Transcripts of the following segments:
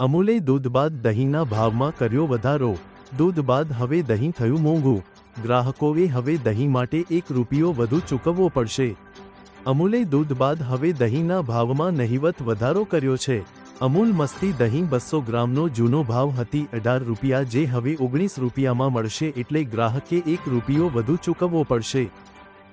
અમૂલે દૂધ બાદ દહીંના ભાવમાં કર્યો વધારો. દૂધ બાદ હવે દહીં થયું મોંઘું. ગ્રાહકોએ હવે દહીં માટે એક રૂપિયો વધુ ચૂકવવો પડશે. અમૂલે દૂધ બાદ હવે દહીંના ભાવમાં નહિવત વધારો કર્યો છે. અમૂલ મસ્તી દહીં બસો ગ્રામનો જૂનો ભાવ હતી અઢાર રૂપિયા જે હવે ઓગણીસ રૂપિયામાં મળશે એટલે ગ્રાહકે એક રૂપિયો વધુ ચૂકવવો પડશે.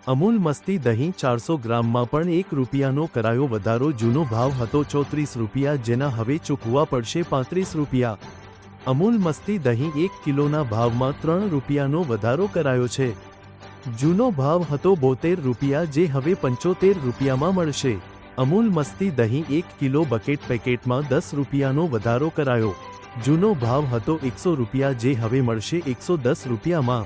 અમૂલ મસ્તી દહીં ચારસો ગ્રામમાં પણ એક રૂપિયાનો કરાયો વધારો. જૂનો ભાવ હતો ચોત્રીસ રૂપિયા, જેના હવે ચૂકવવા પડશે પાંત્રીસ રૂપિયા. અમૂલ મસ્તી દહીં એક કિલોના ભાવમાં ત્રણ રૂપિયાનો વધારો કરાયો છે. જૂનો ભાવ હતો બોતેર રૂપિયા, જે હવે પંચોતેર રૂપિયામાં મળશે. અમૂલ મસ્તી દહીં એક કિલો બકેટ પેકેટમાં દસ રૂપિયાનો વધારો કરાયો. જૂનો ભાવ હતો એકસો રૂપિયા, જે હવે મળશે એકસો દસ રૂપિયામાં.